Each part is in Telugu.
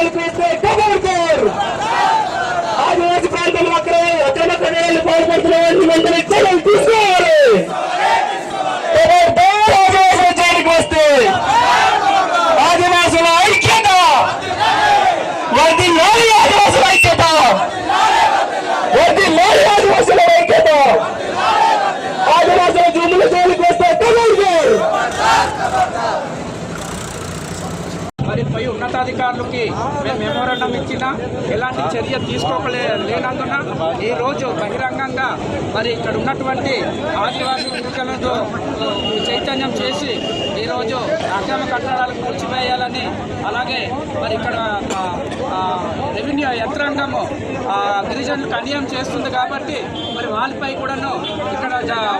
జోలికి వస్తే కబర్దార్ ఆదివాసీ ప్రాంతంలో అక్కడ అక్రమ కన్నడలు పాల్పడుతున్న వారిని వెంటనే చర్యలు తీసుకోవాలి. ఆదివాసుల జోలికి వస్తే ఆదివాసుల ఐక్యత! వారి ఆదివాసుల ఐక్యత వర్దిల్లాలి ఆదివాసుల ఐక్యత ఆదివాసుల జూముల జోలికి వస్తే కబర్దార్ మరి పై ఉన్నతాధికారులకి మేము మెమోరాండం ఇచ్చినా ఎలాంటి చర్య తీసుకోకలే లేనందున ఈ రోజు బహిరంగంగా మరి ఇక్కడ ఉన్నటువంటి ఆదివాసీ గిరిజనులతో చైతన్యం చేసి ఈరోజు అక్రమ కట్టడాలకు కూల్చివేయాలని అలాగే మరి ఇక్కడ రెవెన్యూ యంత్రాంగము ఆ, గిరిజనులకు అన్యాయం చేస్తుంది కాబట్టి మరి వాళ్ళపై కూడాను ఇక్కడ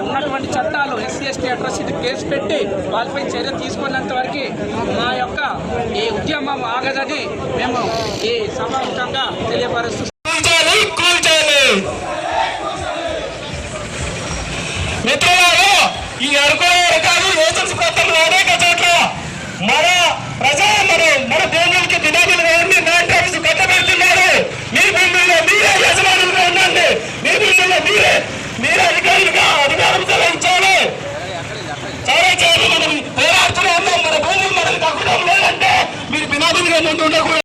ఉన్నటువంటి చట్టాలు ఎస్సీ ఎస్టీ అట్రాసిటీ కేసు పెట్టి వాళ్ళపై చర్య తీసుకున్నంత వరకు మా యొక్క ఈ ఉద్యమం ఆగదని మేము ఈ సభాముఖంగా తెలియపరుస్తూ కూల్చాలి ఈ అరకుల కాదు ఏజెన్సీ ప్రాంతంలో అనేక చోట్ల మన ప్రజా మన మన దేవునికి దిన ముందు ఉండకూడదు